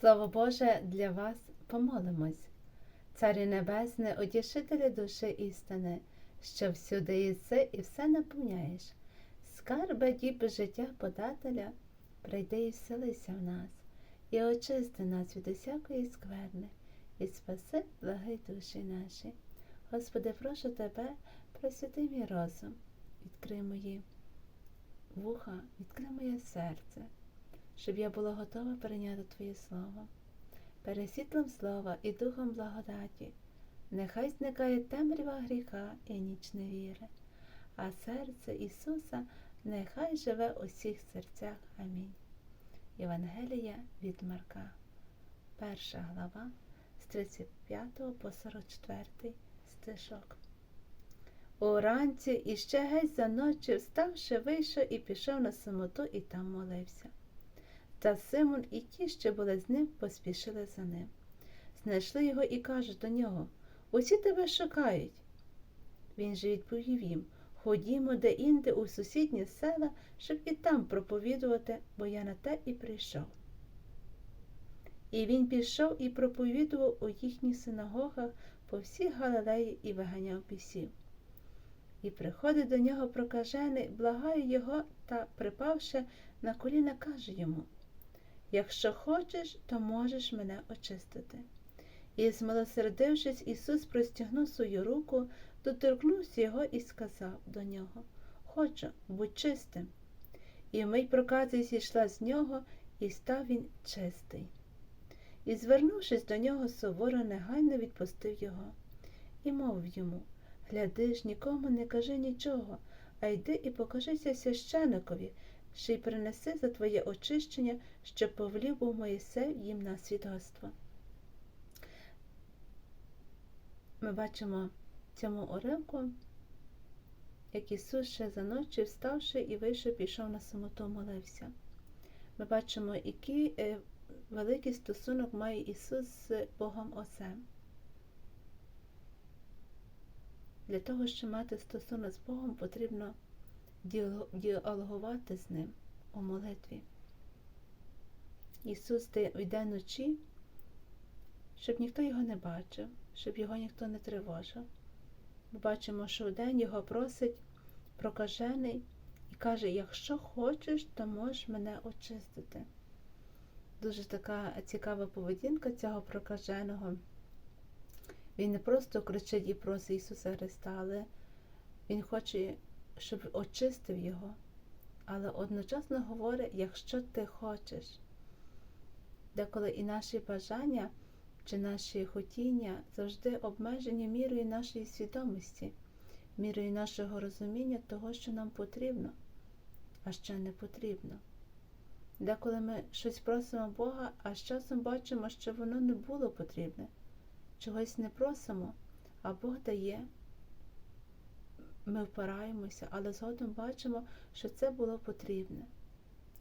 Слово Боже для вас помолимось. Царю Небесне, утішителю душі істини, що всюди єси і все наповняєш. Скарбе діб життя подателя, прийди і вселися в нас, і очисти нас від усякої скверни, і спаси благи душі наші. Господи, прошу Тебе, просвяти мій розум, відкрий мої вуха, відкрий моє серце, щоб я була готова прийняти Твоє Слово. Пересвітлом слова і духом благодаті, нехай зникає темрява гріха і ніч невіри, а серце Ісуса нехай живе у всіх серцях. Амінь. Євангелія від Марка, перша глава з 35 по 44 стишок. Уранці іще геть за ночі, вставши, вийшов і пішов на самоту і там молився. Та Симон і ті, що були з ним, поспішили за ним. Знайшли його і кажуть до нього Усі тебе шукають. Він же відповів їм Ходімо де інде у сусідні села, щоб і там проповідувати, бо я на те і прийшов. І він пішов і проповідував у їхніх синагогах по всій Галилеї і виганяв пісів. І приходить до нього прокажений, благає його та, припавши на коліна, каже йому Якщо хочеш, то можеш мене очистити. І, змилосердившись, Ісус простягнув свою руку, доторкнувся його і сказав до нього Хочу, будь чистим. І вмить проказа зійшла з нього, і став він чистий. І, звернувшись до нього, суворо негайно відпустив його, і мовив йому Гляди ж, нікому не кажи нічого, а йди і покажися священикові, ще й принеси за твоє очищення, щоб повлів був Моїсей їм на свідоцтво. Ми бачимо цьому уривку, як Ісус ще за ночі, вставши і вийшов, пішов на самоту, молився. Ми бачимо, який е, великий стосунок має Ісус з Богом Отцем. Для того, щоб мати стосунок з Богом, потрібно діалогувати з Ним у молитві. Ісус йде ночі, щоб ніхто його не бачив, щоб його ніхто не тривожив. Ми бачимо, що вдень його просить прокажений і каже: якщо хочеш, то можеш мене очистити. Дуже така цікава поведінка цього прокаженого. Він не просто кричить і просить Ісуса Христа, але Він хоче, щоб очистив його. Але одночасно говорить, якщо ти хочеш. Деколи і наші бажання чи наші хотіння завжди обмежені мірою нашої свідомості, мірою нашого розуміння того, що нам потрібно, а що не потрібно. Деколи ми щось просимо Бога, а з часом бачимо, що воно не було потрібне чогось не просимо, а Бог дає, ми впираємося, але згодом бачимо, що це було потрібне.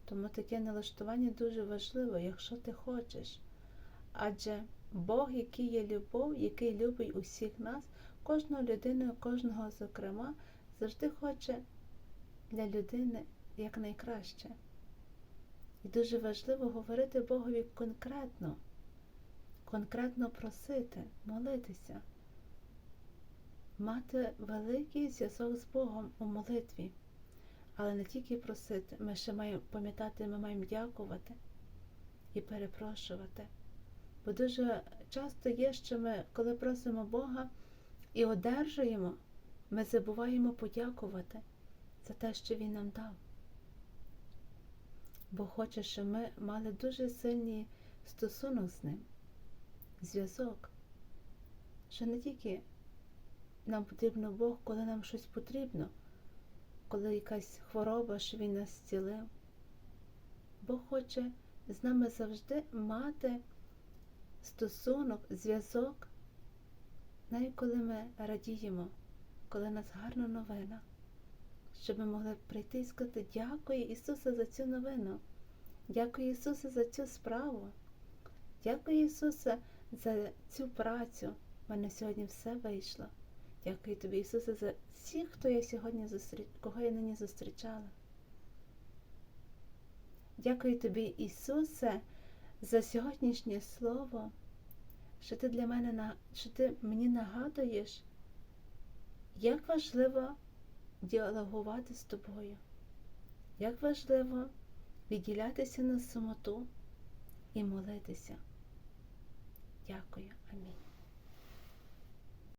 Тому таке налаштування дуже важливо, якщо ти хочеш. Адже Бог, який є любов, який любить усіх нас, кожного людину, кожного зокрема, завжди хоче для людини якнайкраще. І дуже важливо говорити Богові конкретно конкретно просити, молитися, мати великий зв'язок з Богом у молитві, але не тільки просити, ми ще маємо пам'ятати, ми маємо дякувати і перепрошувати. Бо дуже часто є, що ми, коли просимо Бога і одержуємо, ми забуваємо подякувати за те, що Він нам дав. Бо хоче, щоб ми мали дуже сильний стосунок з ним зв'язок, що не тільки нам потрібно Бог, коли нам щось потрібно, коли якась хвороба, що Він нас зцілив. Бог хоче з нами завжди мати стосунок, зв'язок, навіть коли ми радіємо, коли нас гарна новина, щоб ми могли прийти і сказати, дякую Ісусе за цю новину, дякую Ісусе за цю справу, дякую Ісусе за цю працю. У мене сьогодні все вийшло. Дякую тобі, Ісусе, за всіх, хто я сьогодні зустріч... кого я нині зустрічала. Дякую тобі, Ісусе, за сьогоднішнє слово, що ти для мене що ти мені нагадуєш, як важливо діалогувати з тобою, як важливо відділятися на самоту і молитися. Дякую. Амінь.